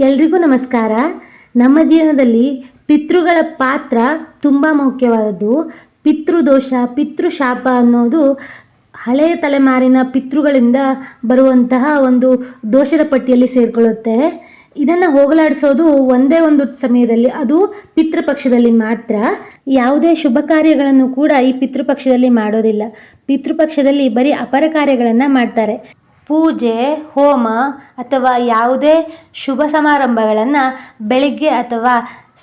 ಎಲ್ರಿಗೂ ನಮಸ್ಕಾರ. ನಮ್ಮ ಜೀವನದಲ್ಲಿ ಪಿತೃಗಳ ಪಾತ್ರ ತುಂಬ ಮುಖ್ಯವಾದದ್ದು. ಪಿತೃದೋಷ, ಪಿತೃಶಾಪ ಅನ್ನೋದು ಹಳೆಯ ತಲೆಮಾರಿನ ಪಿತೃಗಳಿಂದ ಬರುವಂತಹ ಒಂದು ದೋಷದ ಪಟ್ಟಿಯಲ್ಲಿ ಸೇರಿಕೊಳ್ಳುತ್ತೆ. ಇದನ್ನು ಹೋಗಲಾಡಿಸೋದು ಒಂದೇ ಒಂದು ಸಮಯದಲ್ಲಿ, ಅದು ಪಿತೃಪಕ್ಷದಲ್ಲಿ ಮಾತ್ರ. ಯಾವುದೇ ಶುಭ ಕಾರ್ಯಗಳನ್ನು ಕೂಡ ಈ ಪಿತೃಪಕ್ಷದಲ್ಲಿ ಮಾಡೋದಿಲ್ಲ. ಪಿತೃಪಕ್ಷದಲ್ಲಿ ಬರೀ ಅಪರ ಕಾರ್ಯಗಳನ್ನು ಮಾಡ್ತಾರೆ. ಪೂಜೆ, ಹೋಮ ಅಥವಾ ಯಾವುದೇ ಶುಭ ಸಮಾರಂಭಗಳನ್ನು ಬೆಳಿಗ್ಗೆ ಅಥವಾ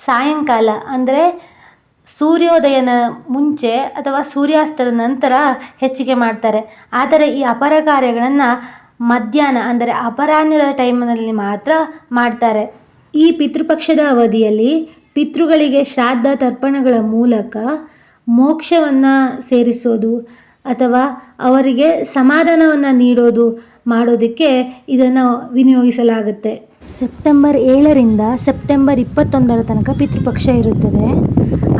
ಸಾಯಂಕಾಲ, ಅಂದರೆ ಸೂರ್ಯೋದಯನ ಮುಂಚೆ ಅಥವಾ ಸೂರ್ಯಾಸ್ತದ ನಂತರ ಹೆಚ್ಚಿಗೆ ಮಾಡ್ತಾರೆ. ಆದರೆ ಈ ಅಪರ ಕಾರ್ಯಗಳನ್ನು ಮಧ್ಯಾಹ್ನ, ಅಂದರೆ ಅಪರಾಹ್ನದ ಟೈಮ್ನಲ್ಲಿ ಮಾತ್ರ ಮಾಡ್ತಾರೆ. ಈ ಪಿತೃಪಕ್ಷದ ಅವಧಿಯಲ್ಲಿ ಪಿತೃಗಳಿಗೆ ಶ್ರಾದ್ದ ತರ್ಪಣಗಳ ಮೂಲಕ ಮೋಕ್ಷವನ್ನು ಸೇರಿಸೋದು ಅಥವಾ ಅವರಿಗೆ ಸಮಾಧಾನವನ್ನು ನೀಡೋದು ಮಾಡೋದಕ್ಕೆ ಇದನ್ನು ವಿನಿಯೋಗಿಸಲಾಗುತ್ತೆ. ಸೆಪ್ಟೆಂಬರ್ ಏಳರಿಂದ ಸೆಪ್ಟೆಂಬರ್ ಇಪ್ಪತ್ತೊಂದರ ತನಕ ಪಿತೃಪಕ್ಷ ಇರುತ್ತದೆ.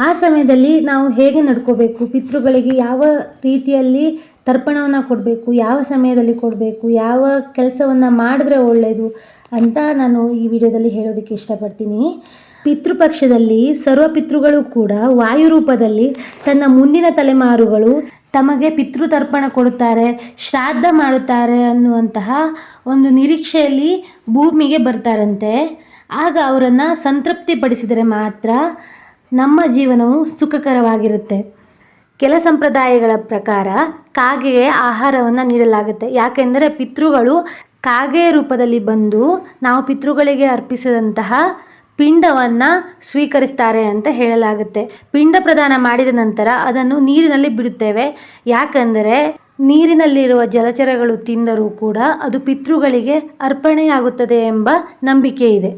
ಆ ಸಮಯದಲ್ಲಿ ನಾವು ಹೇಗೆ ನಡ್ಕೋಬೇಕು? ಪಿತೃಗಳಿಗೆ ಯಾವ ರೀತಿಯಲ್ಲಿ ತರ್ಪಣವನ್ನು ಕೊಡಬೇಕು? ಯಾವ ಸಮಯದಲ್ಲಿ ಕೊಡಬೇಕು? ಯಾವ ಕೆಲಸವನ್ನು ಮಾಡಿದ್ರೆ ಒಳ್ಳೆಯದು ಅಂತ ನಾನು ಈ ವಿಡಿಯೋದಲ್ಲಿ ಹೇಳೋದಕ್ಕೆ ಇಷ್ಟಪಡ್ತೀನಿ. ಪಿತೃಪಕ್ಷದಲ್ಲಿ ಸರ್ವ ಪಿತೃಗಳು ಕೂಡ ವಾಯು ರೂಪದಲ್ಲಿ ತನ್ನ ಮುಂದಿನ ತಲೆಮಾರುಗಳು ತಮಗೆ ಪಿತೃತರ್ಪಣ ಕೊಡುತ್ತಾರೆ, ಶ್ರಾದ್ದ ಮಾಡುತ್ತಾರೆ ಅನ್ನುವಂತಹ ಒಂದು ನಿರೀಕ್ಷೆಯಲ್ಲಿ ಭೂಮಿಗೆ ಬರ್ತಾರಂತೆ. ಆಗ ಅವರನ್ನು ಸಂತೃಪ್ತಿಪಡಿಸಿದರೆ ಮಾತ್ರ ನಮ್ಮ ಜೀವನವು ಸುಖಕರವಾಗಿರುತ್ತೆ. ಕೆಲ ಸಂಪ್ರದಾಯಗಳ ಪ್ರಕಾರ ಕಾಗೆಗೆ ಆಹಾರವನ್ನು ನೀಡಲಾಗುತ್ತೆ. ಯಾಕೆಂದರೆ ಪಿತೃಗಳು ಕಾಗೆಯ ರೂಪದಲ್ಲಿ ಬಂದು ನಾವು ಪಿತೃಗಳಿಗೆ ಅರ್ಪಿಸಿದಂತಹ ಪಿಂಡವನ್ನು ಸ್ವೀಕರಿಸ್ತಾರೆ ಅಂತ ಹೇಳಲಾಗುತ್ತೆ. ಪಿಂಡ ಪ್ರದಾನ ಮಾಡಿದ ನಂತರ ಅದನ್ನು ನೀರಿನಲ್ಲಿ ಬಿಡುತ್ತೇವೆ. ಯಾಕಂದರೆ ನೀರಿನಲ್ಲಿರುವ ಜಲಚರಗಳು ತಿಂದರೂ ಕೂಡ ಅದು ಪಿತೃಗಳಿಗೆ ಅರ್ಪಣೆಯಾಗುತ್ತದೆ ಎಂಬ ನಂಬಿಕೆ ಇದೆ.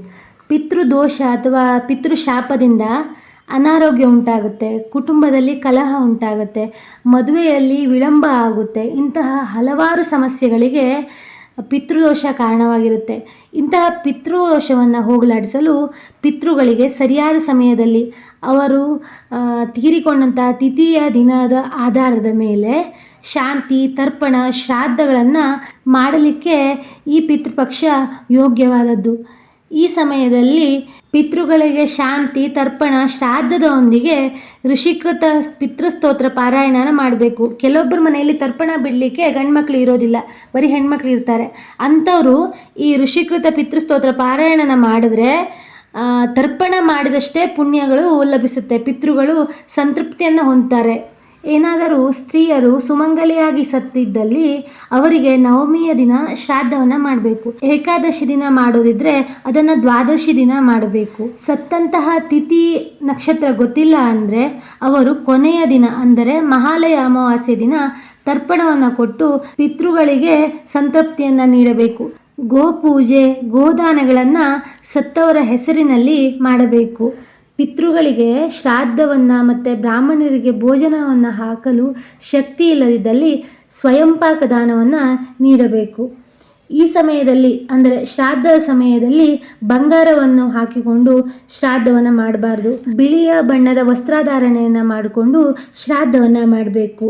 ಪಿತೃದೋಷ ಅಥವಾ ಪಿತೃಶಾಪದಿಂದ ಅನಾರೋಗ್ಯ ಉಂಟಾಗುತ್ತೆ, ಕುಟುಂಬದಲ್ಲಿ ಕಲಹ ಉಂಟಾಗುತ್ತೆ, ಮದುವೆಯಲ್ಲಿ ವಿಳಂಬ ಆಗುತ್ತೆ, ಇಂತಹ ಹಲವಾರು ಸಮಸ್ಯೆಗಳಿಗೆ ಪಿತೃದೋಷ ಕಾರಣವಾಗಿರುತ್ತೆ. ಇಂತಹ ಪಿತೃದೋಷವನ್ನು ಹೋಗಲಾಡಿಸಲು ಪಿತೃಗಳಿಗೆ ಸರಿಯಾದ ಸಮಯದಲ್ಲಿ ಅವರು ತೀರಿಕೊಂಡಂತಹ ತಿಥಿಯ ದಿನದ ಆಧಾರದ ಮೇಲೆ ಶಾಂತಿ, ತರ್ಪಣ, ಶ್ರಾದ್ದಗಳನ್ನು ಮಾಡಲಿಕ್ಕೆ ಈ ಪಿತೃಪಕ್ಷ ಯೋಗ್ಯವಾದದ್ದು. ಈ ಸಮಯದಲ್ಲಿ ಪಿತೃಗಳಿಗೆ ಶಾಂತಿ, ತರ್ಪಣ, ಶ್ರಾದ್ದದೊಂದಿಗೆ ಋಷಿಕೃತ ಪಿತೃಸ್ತೋತ್ರ ಪಾರಾಯಣನ ಮಾಡಬೇಕು. ಕೆಲವೊಬ್ಬರ ಮನೆಯಲ್ಲಿ ತರ್ಪಣ ಬಿಡಲಿಕ್ಕೆ ಗಂಡ್ಮಕ್ಳು ಇರೋದಿಲ್ಲ, ಬರೀ ಹೆಣ್ಮಕ್ಳು ಇರ್ತಾರೆ. ಅಂಥವರು ಈ ಋಷಿಕೃತ ಪಿತೃಸ್ತೋತ್ರ ಪಾರಾಯಣನ ಮಾಡಿದ್ರೆ ತರ್ಪಣ ಮಾಡಿದಷ್ಟೇ ಪುಣ್ಯಗಳು ಲಭಿಸುತ್ತೆ. ಪಿತೃಗಳು ಸಂತೃಪ್ತಿಯನ್ನು ಹೊಂದ್ತಾರೆ. ಏನಾದರೂ ಸ್ತ್ರೀಯರು ಸುಮಂಗಲಿಯಾಗಿ ಸತ್ತಿದ್ದಲ್ಲಿ ಅವರಿಗೆ ನವಮಿಯ ದಿನ ಶ್ರಾದ್ದವನ್ನು ಮಾಡಬೇಕು. ಏಕಾದಶಿ ದಿನ ಮಾಡೋದಿದ್ರೆ ಅದನ್ನು ದ್ವಾದಶಿ ದಿನ ಮಾಡಬೇಕು. ಸತ್ತಂತಹ ತಿಥಿ ನಕ್ಷತ್ರ ಗೊತ್ತಿಲ್ಲ ಅಂದರೆ ಅವರು ಕೊನೆಯ ದಿನ ಅಂದರೆ ಮಹಾಲಯ ಅಮಾವಾಸ್ಯೆ ದಿನ ತರ್ಪಣವನ್ನು ಕೊಟ್ಟು ಪಿತೃಗಳಿಗೆ ಸಂತೃಪ್ತಿಯನ್ನು ನೀಡಬೇಕು. ಗೋಪೂಜೆ, ಗೋದಾನಗಳನ್ನು ಸತ್ತವರ ಹೆಸರಿನಲ್ಲಿ ಮಾಡಬೇಕು. ಪಿತೃಗಳಿಗೆ ಶ್ರಾದ್ದವನ್ನು ಮತ್ತು ಬ್ರಾಹ್ಮಣರಿಗೆ ಭೋಜನವನ್ನು ಹಾಕಲು ಶಕ್ತಿ ಇಲ್ಲದಿದ್ದಲ್ಲಿ ಸ್ವಯಂಪಾಕ ದಾನವನ್ನು ನೀಡಬೇಕು. ಈ ಸಮಯದಲ್ಲಿ, ಅಂದರೆ ಶ್ರಾದ್ದದ ಸಮಯದಲ್ಲಿ ಬಂಗಾರವನ್ನು ಹಾಕಿಕೊಂಡು ಶ್ರಾದ್ದವನ್ನು ಮಾಡಬಾರ್ದು. ಬಿಳಿಯ ಬಣ್ಣದ ವಸ್ತ್ರಧಾರಣೆಯನ್ನು ಮಾಡಿಕೊಂಡು ಶ್ರಾದ್ದವನ್ನು ಮಾಡಬೇಕು.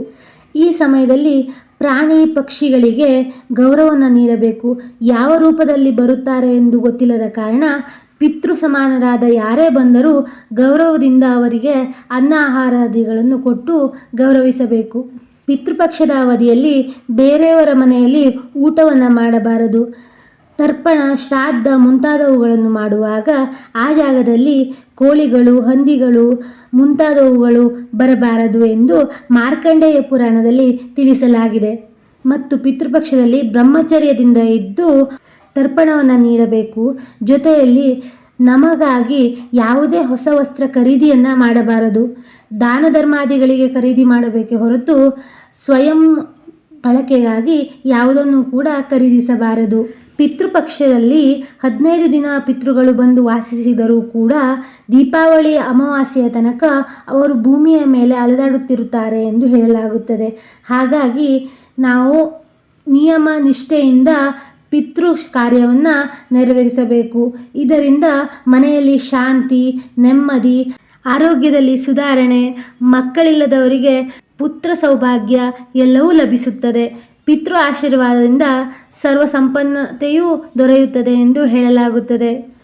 ಈ ಸಮಯದಲ್ಲಿ ಪ್ರಾಣಿ ಪಕ್ಷಿಗಳಿಗೆ ಗೌರವವನ್ನು ನೀಡಬೇಕು. ಯಾವ ರೂಪದಲ್ಲಿ ಬರುತ್ತಾರೆ ಎಂದು ಗೊತ್ತಿಲ್ಲದ ಕಾರಣ ಪಿತೃ ಸಮಾನರಾದ ಯಾರೇ ಬಂದರೂ ಗೌರವದಿಂದ ಅವರಿಗೆ ಅನ್ನ ಆಹಾರಾದಿಗಳನ್ನು ಕೊಟ್ಟು ಗೌರವಿಸಬೇಕು. ಪಿತೃಪಕ್ಷದ ಅವಧಿಯಲ್ಲಿ ಬೇರೆಯವರ ಮನೆಯಲ್ಲಿ ಊಟವನ್ನು ಮಾಡಬಾರದು. ತರ್ಪಣ, ಶ್ರಾದ್ದ ಮುಂತಾದವುಗಳನ್ನು ಮಾಡುವಾಗ ಆ ಜಾಗದಲ್ಲಿ ಕೋಳಿಗಳು, ಹಂದಿಗಳು ಮುಂತಾದವುಗಳು ಬರಬಾರದು ಎಂದು ಮಾರ್ಕಂಡೇಯ ಪುರಾಣದಲ್ಲಿ ತಿಳಿಸಲಾಗಿದೆ. ಮತ್ತು ಪಿತೃಪಕ್ಷದಲ್ಲಿ ಬ್ರಹ್ಮಚರ್ಯದಿಂದ ಇದ್ದು ತರ್ಪಣವನ್ನು ನೀಡಬೇಕು. ಜೊತೆಯಲ್ಲಿ ನಮಗಾಗಿ ಯಾವುದೇ ಹೊಸ ವಸ್ತ್ರ ಖರೀದಿಯನ್ನು ಮಾಡಬಾರದು. ದಾನ ಧರ್ಮಾದಿಗಳಿಗೆ ಖರೀದಿ ಮಾಡಬೇಕೆ ಹೊರತು ಸ್ವಯಂ ಬಳಕೆಗಾಗಿ ಯಾವುದನ್ನು ಕೂಡ ಖರೀದಿಸಬಾರದು. ಪಿತೃಪಕ್ಷದಲ್ಲಿ ಹದಿನೈದು ದಿನ ಪಿತೃಗಳು ಬಂದು ವಾಸಿಸಿದರೂ ಕೂಡ ದೀಪಾವಳಿ ಅಮಾವಾಸ್ಯೆಯ ತನಕ ಅವರು ಭೂಮಿಯ ಮೇಲೆ ಅಲೆದಾಡುತ್ತಿರುತ್ತಾರೆ ಎಂದು ಹೇಳಲಾಗುತ್ತದೆ. ಹಾಗಾಗಿ ನಾವು ನಿಯಮ ನಿಷ್ಠೆಯಿಂದ ಪಿತೃ ಕಾರ್ಯವನ್ನು ನೆರವೇರಿಸಬೇಕು. ಇದರಿಂದ ಮನೆಯಲ್ಲಿ ಶಾಂತಿ, ನೆಮ್ಮದಿ, ಆರೋಗ್ಯದಲ್ಲಿ ಸುಧಾರಣೆ, ಮಕ್ಕಳಿಲ್ಲದವರಿಗೆ ಪುತ್ರ ಸೌಭಾಗ್ಯ ಎಲ್ಲವೂ ಲಭಿಸುತ್ತದೆ. ಪಿತೃ ಆಶೀರ್ವಾದದಿಂದ ಸರ್ವ ಸಂಪನ್ನತೆಯೂ ದೊರೆಯುತ್ತದೆ ಎಂದು ಹೇಳಲಾಗುತ್ತದೆ.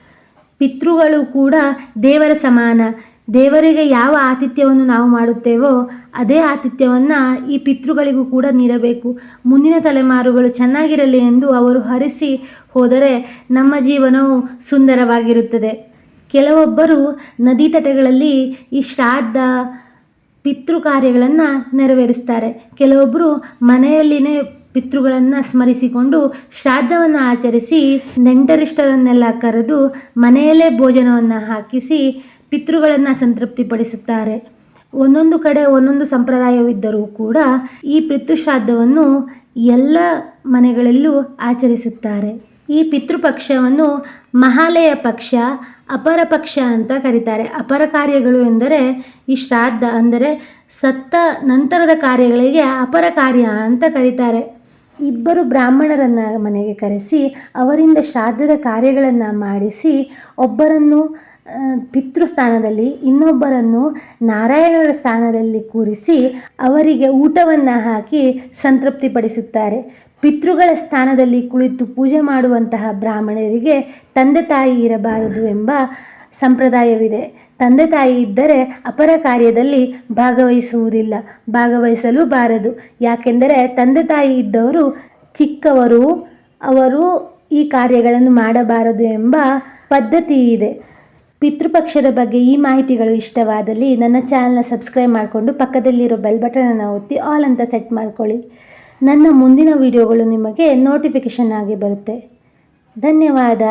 ಪಿತೃಗಳು ಕೂಡ ದೇವರ ಸಮಾನ. ದೇವರಿಗೆ ಯಾವ ಆತಿಥ್ಯವನ್ನು ನಾವು ಮಾಡುತ್ತೇವೋ ಅದೇ ಆತಿಥ್ಯವನ್ನು ಈ ಪಿತೃಗಳಿಗೂ ಕೂಡ ನೀಡಬೇಕು. ಮುಂದಿನ ತಲೆಮಾರುಗಳು ಚೆನ್ನಾಗಿರಲಿ ಎಂದು ಅವರು ಹರಿಸಿ ಹೋದರೆ ನಮ್ಮ ಜೀವನವು ಸುಂದರವಾಗಿರುತ್ತದೆ. ಕೆಲವೊಬ್ಬರು ನದಿ ತಟಗಳಲ್ಲಿ ಈ ಶ್ರಾದ್ದ ಪಿತೃ ಕಾರ್ಯಗಳನ್ನು ನೆರವೇರಿಸ್ತಾರೆ. ಕೆಲವೊಬ್ಬರು ಮನೆಯಲ್ಲಿನೇ ಪಿತೃಗಳನ್ನು ಸ್ಮರಿಸಿಕೊಂಡು ಶ್ರಾದ್ದವನ್ನು ಆಚರಿಸಿ ನೆಂಟರಿಷ್ಟರನ್ನೆಲ್ಲ ಕರೆದು ಮನೆಯಲ್ಲೇ ಭೋಜನವನ್ನು ಹಾಕಿಸಿ ಪಿತೃಗಳನ್ನು ಸಂತೃಪ್ತಿಪಡಿಸುತ್ತಾರೆ. ಒಂದೊಂದು ಕಡೆ ಒಂದೊಂದು ಸಂಪ್ರದಾಯವಿದ್ದರೂ ಕೂಡ ಈ ಪಿತೃಶ್ರಾದ್ದವನ್ನು ಎಲ್ಲ ಮನೆಗಳಲ್ಲೂ ಆಚರಿಸುತ್ತಾರೆ. ಈ ಪಿತೃಪಕ್ಷವನ್ನು ಮಹಾಲಯ ಪಕ್ಷ, ಅಪರ ಪಕ್ಷ ಅಂತ ಕರೀತಾರೆ. ಅಪರ ಕಾರ್ಯಗಳು ಎಂದರೆ ಈ ಶ್ರಾದ್ದ ಅಂದರೆ ಸತ್ತ ನಂತರದ ಕಾರ್ಯಗಳಿಗೆ ಅಪರ ಕಾರ್ಯ ಅಂತ ಕರೀತಾರೆ. ಇಬ್ಬರು ಬ್ರಾಹ್ಮಣರನ್ನು ಮನೆಗೆ ಕರೆಸಿ ಅವರಿಂದ ಶ್ರಾದ್ದದ ಕಾರ್ಯಗಳನ್ನು ಮಾಡಿಸಿ ಒಬ್ಬರನ್ನು ಆ, ಪಿತೃ ಸ್ಥಾನದಲ್ಲಿ ಇನ್ನೊಬ್ಬರನ್ನು ನಾರಾಯಣರ ಸ್ಥಾನದಲ್ಲಿ ಕೂರಿಸಿ ಅವರಿಗೆ ಊಟವನ್ನು ಹಾಕಿ ಸಂತೃಪ್ತಿಪಡಿಸುತ್ತಾರೆ. ಪಿತೃಗಳ ಸ್ಥಾನದಲ್ಲಿ ಕುಳಿತು ಪೂಜೆ ಮಾಡುವಂತಹ ಬ್ರಾಹ್ಮಣರಿಗೆ ತಂದೆ ತಾಯಿ ಇರಬಾರದು ಎಂಬ ಸಂಪ್ರದಾಯವಿದೆ. ತಂದೆ ತಾಯಿ ಇದ್ದರೆ ಅಪರ ಕಾರ್ಯದಲ್ಲಿ ಭಾಗವಹಿಸುವುದಿಲ್ಲ ಭಾಗವಹಿಸಲು ಬಾರದು. ಯಾಕೆಂದರೆ ತಂದೆ ತಾಯಿ ಇದ್ದವರು ಚಿಕ್ಕವರು ಅವರು ಈ ಕಾರ್ಯಗಳನ್ನು ಮಾಡಬಾರದು ಎಂಬ ಪದ್ಧತಿ ಇದೆ ಪಿತೃಪಕ್ಷದ ಬಗ್ಗೆ ಈ ಮಾಹಿತಿಗಳು ಇಷ್ಟವಾದಲ್ಲಿ ನನ್ನ ಚಾನಲ್ನ ಸಬ್ಸ್ಕ್ರೈಬ್ ಮಾಡಿಕೊಂಡು ಪಕ್ಕದಲ್ಲಿರೋ ಬೆಲ್ ಬಟನನ್ನು ಒತ್ತಿ ಆಲ್ ಅಂತ ಸೆಟ್ ಮಾಡ್ಕೊಳ್ಳಿ. ನನ್ನ ಮುಂದಿನ ವಿಡಿಯೋಗಳು ನಿಮಗೆ ನೋಟಿಫಿಕೇಷನ್ ಆಗಿ ಬರುತ್ತೆ. ಧನ್ಯವಾದ.